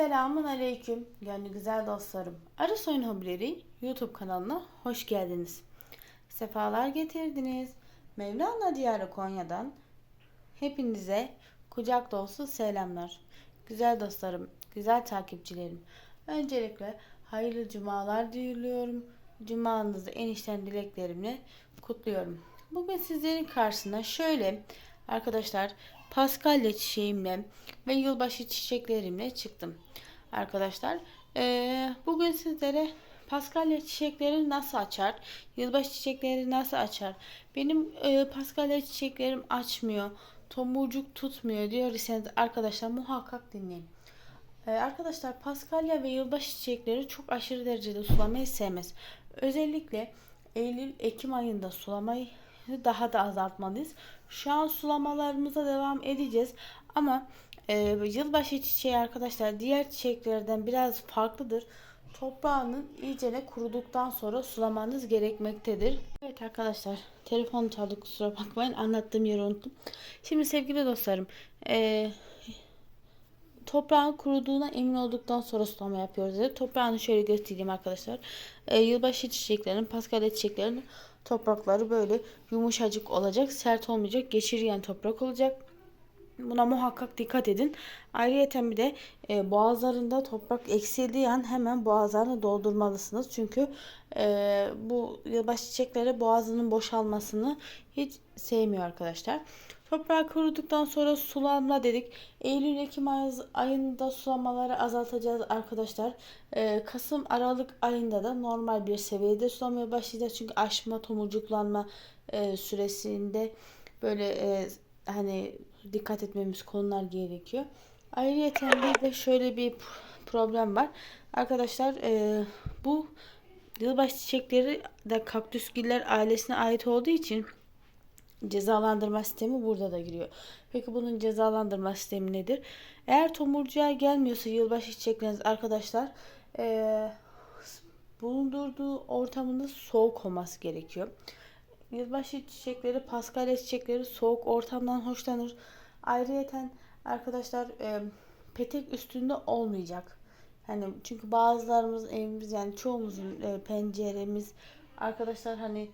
Selamun Aleyküm gönlü güzel dostlarım. Arı Soyun Hobileri YouTube kanalına hoş geldiniz. Sefalar getirdiniz. Mevlana Diyarı Konya'dan hepinize kucak dolusu selamlar. Güzel dostlarım, güzel takipçilerim. Öncelikle hayırlı cumalar diliyorum. Cumanızı en içten dileklerimle kutluyorum. Bugün sizlerin karşısına şöyle arkadaşlar paskalya çiçeğimle ve yılbaşı çiçeklerimle çıktım. Arkadaşlar eee, bugün sizlere paskalya çiçekleri nasıl açar, yılbaşı çiçekleri nasıl açar, benim eee, paskalya çiçeklerim açmıyor, tomurcuk tutmuyor diyorsanız arkadaşlar muhakkak dinleyin. Ee, arkadaşlar paskalya ve yılbaşı çiçekleri çok aşırı derecede sulamayı sevmez. Özellikle Eylül-Ekim ayında sulamayı daha da azaltmalıyız. Şu an sulamalarımıza devam edeceğiz. Ama e, yılbaşı çiçeği arkadaşlar diğer çiçeklerden biraz farklıdır. Toprağının iyicene kuruduktan sonra sulamanız gerekmektedir. Evet arkadaşlar telefon çaldı kusura bakmayın anlattığım yeri unuttum. Şimdi sevgili dostlarım eee toprağın kuruduğuna emin olduktan sonra sulama yapıyoruz dedi. Toprağını şöyle göstereyim arkadaşlar. Ee, yılbaşı çiçeklerinin, paskalya çiçeklerinin toprakları böyle yumuşacık olacak. Sert olmayacak. Geçirgen toprak olacak. Buna muhakkak dikkat edin. Ayrıca bir de e, boğazlarında toprak eksildiği an hemen boğazlarını doldurmalısınız. Çünkü e, bu yılbaşı çiçekleri boğazının boşalmasını hiç sevmiyor arkadaşlar. Toprağı kuruduktan sonra sulanma dedik. Eylül-Ekim ayında sulamaları azaltacağız arkadaşlar. Ee, Kasım Aralık ayında da normal bir seviyede sulamaya başlayacağız. Çünkü aşma, tomurcuklanma e, süresinde böyle e, hani dikkat etmemiz konular gerekiyor. Ayrıca bir de şöyle bir problem var. Arkadaşlar e, bu yılbaşı çiçekleri de kaktüsgiller ailesine ait olduğu için cezalandırma sistemi burada da giriyor. Peki bunun cezalandırma sistemi nedir? Eğer tomurcuğa gelmiyorsa yılbaşı çiçekleriniz arkadaşlar e, bulundurduğu ortamında soğuk olması gerekiyor. Yılbaşı çiçekleri, paskalya çiçekleri soğuk ortamdan hoşlanır. Ayrıyeten arkadaşlar e, petek üstünde olmayacak. Hani çünkü bazılarımız evimiz yani çoğumuzun e, penceremiz arkadaşlar hani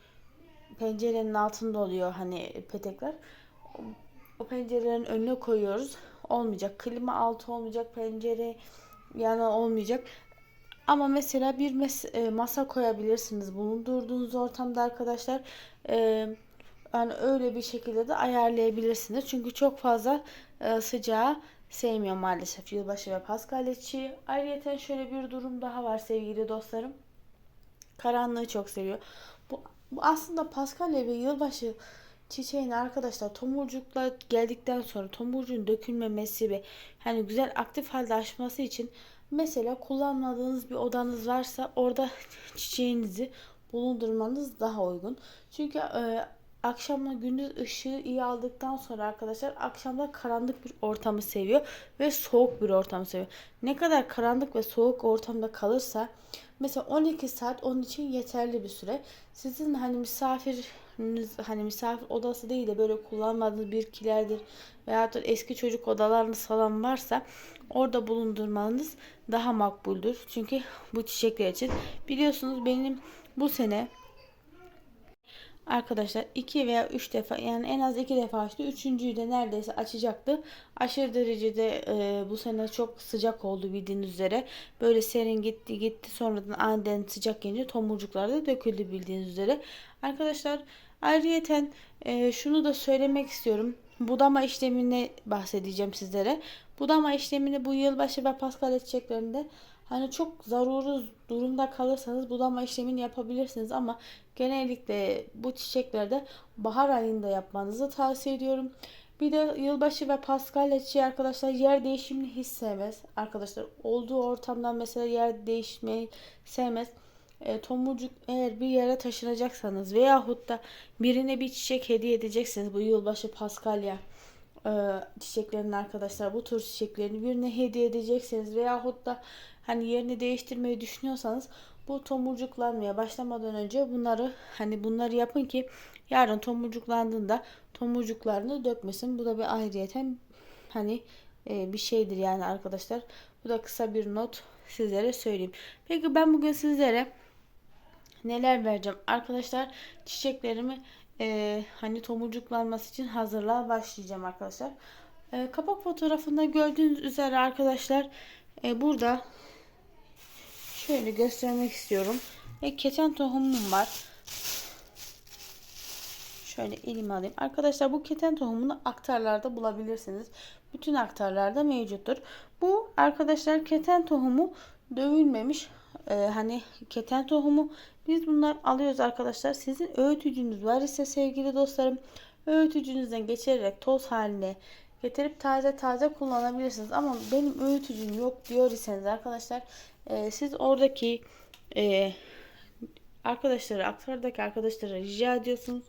pencerenin altında oluyor hani petekler. O pencerelerin önüne koyuyoruz. Olmayacak. Klima altı olmayacak. Pencere yani olmayacak. Ama mesela bir mes- e, masa koyabilirsiniz bulundurduğunuz ortamda arkadaşlar. E, yani öyle bir şekilde de ayarlayabilirsiniz. Çünkü çok fazla e, sıcağı sevmiyor maalesef yılbaşı ve paskalya çiçeği. Ayrıca şöyle bir durum daha var sevgili dostlarım. Karanlığı çok seviyor. Bu, aslında paskalya ve yılbaşı çiçeğin arkadaşlar tomurcuklar geldikten sonra tomurcuğun dökülmemesi ve hani güzel aktif halde açması için mesela kullanmadığınız bir odanız varsa orada çiçeğinizi bulundurmanız daha uygun. Çünkü e, akşamla gündüz ışığı iyi aldıktan sonra arkadaşlar akşamda karanlık bir ortamı seviyor ve soğuk bir ortamı seviyor. Ne kadar karanlık ve soğuk ortamda kalırsa mesela 12 saat onun için yeterli bir süre. Sizin hani misafiriniz hani misafir odası değil de böyle kullanmadığınız bir kilerdir veya da eski çocuk odalarınız falan varsa orada bulundurmanız daha makbuldür. Çünkü bu çiçekler için biliyorsunuz benim bu sene Arkadaşlar iki veya üç defa yani en az iki defa açtı. Üçüncüyü de neredeyse açacaktı. Aşırı derecede e, bu sene çok sıcak oldu bildiğiniz üzere. Böyle serin gitti gitti sonradan aniden sıcak gelince tomurcuklar da döküldü bildiğiniz üzere. Arkadaşlar ayrıyeten e, şunu da söylemek istiyorum. Budama işlemini bahsedeceğim sizlere. Budama işlemini bu yılbaşı ve paskalya çiçeklerinde Hani çok zaruri durumda kalırsanız budama işlemini yapabilirsiniz ama genellikle bu çiçeklerde bahar ayında yapmanızı tavsiye ediyorum. Bir de yılbaşı ve paskalya çiçeği arkadaşlar yer değişimini hiç sevmez. Arkadaşlar olduğu ortamdan mesela yer değişmeyi sevmez. E, tomurcuk eğer bir yere taşınacaksanız veyahut da birine bir çiçek hediye edeceksiniz bu yılbaşı paskalya e, çiçeklerini arkadaşlar bu tür çiçeklerini birine hediye edecekseniz veyahut da hani yerini değiştirmeyi düşünüyorsanız bu tomurcuklanmaya başlamadan önce bunları hani bunları yapın ki yarın tomurcuklandığında tomurcuklarını dökmesin. Bu da bir ayrıyeten hani e, bir şeydir yani arkadaşlar. Bu da kısa bir not sizlere söyleyeyim. Peki ben bugün sizlere neler vereceğim? Arkadaşlar çiçeklerimi e, hani tomurcuklanması için hazırlığa başlayacağım arkadaşlar. E, kapak fotoğrafında gördüğünüz üzere arkadaşlar e, burada şöyle göstermek istiyorum. E, keten tohumum var. Şöyle elime alayım. Arkadaşlar bu keten tohumunu aktarlarda bulabilirsiniz. Bütün aktarlarda mevcuttur. Bu arkadaşlar keten tohumu dövülmemiş. Ee, hani keten tohumu biz bunlar alıyoruz arkadaşlar. Sizin öğütücünüz var ise sevgili dostlarım öğütücünüzden geçirerek toz haline getirip taze taze kullanabilirsiniz. Ama benim öğütücüm yok diyor iseniz arkadaşlar e, siz oradaki e, arkadaşları aktardaki arkadaşlara rica ediyorsunuz.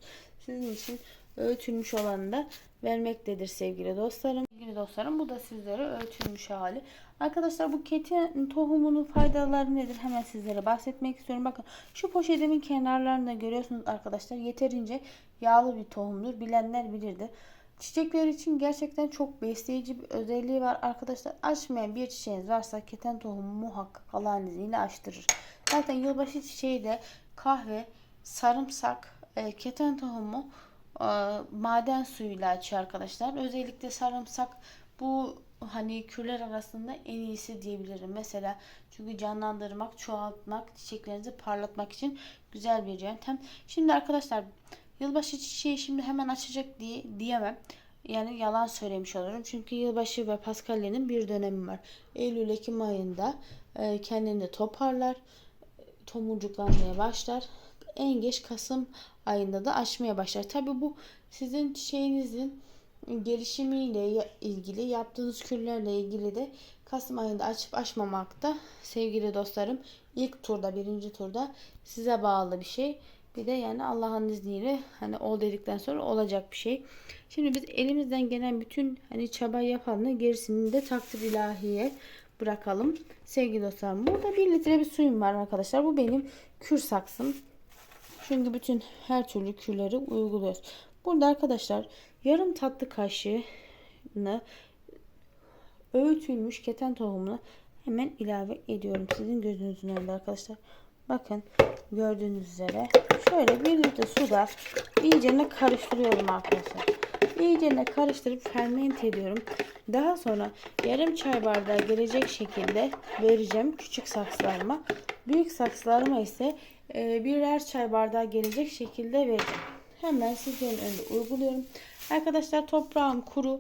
Sizin için öğütülmüş olanı da vermektedir sevgili dostlarım. Sevgili dostlarım bu da sizlere öğütülmüş hali. Arkadaşlar bu keten tohumunun faydaları nedir? Hemen sizlere bahsetmek istiyorum. Bakın şu poşetimin kenarlarında görüyorsunuz arkadaşlar. Yeterince yağlı bir tohumdur. Bilenler bilirdi. Çiçekler için gerçekten çok besleyici bir özelliği var arkadaşlar. Açmayan bir çiçeğiniz varsa keten tohumu muhakkak Allah'ın izniyle açtırır. Zaten yılbaşı çiçeği de kahve, sarımsak, e, keten tohumu e, maden suyuyla açıyor arkadaşlar. Özellikle sarımsak bu hani kürler arasında en iyisi diyebilirim. Mesela çünkü canlandırmak, çoğaltmak, çiçeklerinizi parlatmak için güzel bir yöntem. Şimdi arkadaşlar yılbaşı çiçeği şimdi hemen açacak diye diyemem. Yani yalan söylemiş olurum. Çünkü yılbaşı ve Paskalya'nın bir dönemi var. Eylül-Ekim ayında e, kendini toparlar. Tomurcuklanmaya başlar. En geç Kasım ayında da açmaya başlar. Tabi bu sizin çiçeğinizin gelişimiyle ilgili yaptığınız kürlerle ilgili de Kasım ayında açıp açmamakta sevgili dostlarım ilk turda birinci turda size bağlı bir şey. Bir de yani Allah'ın izniyle hani ol dedikten sonra olacak bir şey. Şimdi biz elimizden gelen bütün hani çaba yapalım gerisini de takdir ilahiye bırakalım. Sevgili dostlarım burada 1 litre bir suyum var arkadaşlar. Bu benim kür saksım. Çünkü bütün her türlü kürleri uyguluyoruz. Burada arkadaşlar yarım tatlı kaşığını öğütülmüş keten tohumunu hemen ilave ediyorum. Sizin gözünüzün önünde arkadaşlar. Bakın gördüğünüz üzere şöyle bir litre suda iyicene karıştırıyorum arkadaşlar. İyicene karıştırıp ferment ediyorum. Daha sonra yarım çay bardağı gelecek şekilde vereceğim küçük saksılarıma. Büyük saksılarıma ise e, birer çay bardağı gelecek şekilde vereceğim. Hemen sizlerin önünde uyguluyorum. Arkadaşlar toprağım kuru.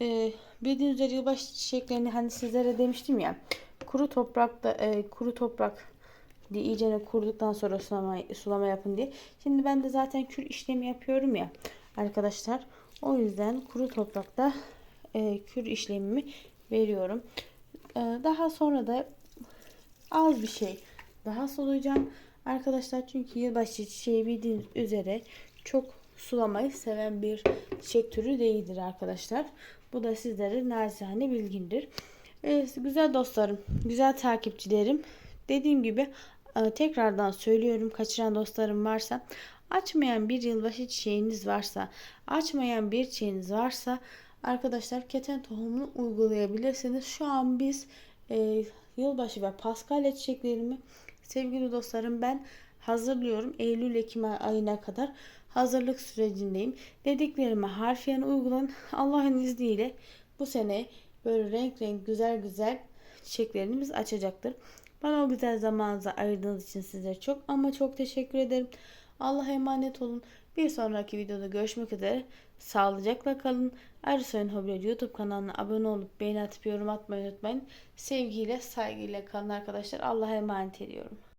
E, bildiğiniz üzere yılbaşı çiçeklerini hani sizlere demiştim ya. Kuru toprakta e, kuru toprak iyicene kuruduktan sonra sulama, sulama yapın diye. Şimdi ben de zaten kür işlemi yapıyorum ya arkadaşlar. O yüzden kuru toprakta e, kür işlemimi veriyorum. E, daha sonra da az bir şey daha sulayacağım. Arkadaşlar çünkü yılbaşı çiçeği bildiğiniz üzere çok sulamayı seven bir çiçek türü değildir arkadaşlar. Bu da sizlere naçizane bilgindir. Evet, güzel dostlarım, güzel takipçilerim. Dediğim gibi tekrardan söylüyorum kaçıran dostlarım varsa açmayan bir yılbaşı çiçeğiniz varsa açmayan bir çiçeğiniz varsa arkadaşlar keten tohumunu uygulayabilirsiniz. Şu an biz e, yılbaşı ve paskalya çiçeklerimi sevgili dostlarım ben hazırlıyorum. Eylül-Ekim ayına kadar hazırlık sürecindeyim. Dediklerime harfiyen uygulan Allah'ın izniyle bu sene böyle renk renk güzel güzel çiçeklerimiz açacaktır. Bana o güzel zamanınızı ayırdığınız için sizlere çok ama çok teşekkür ederim. Allah'a emanet olun. Bir sonraki videoda görüşmek üzere. Sağlıcakla kalın. Arısoyun Hobileri YouTube kanalına abone olup beğeni atıp yorum atmayı unutmayın. Sevgiyle, saygıyla kalın arkadaşlar. Allah'a emanet ediyorum.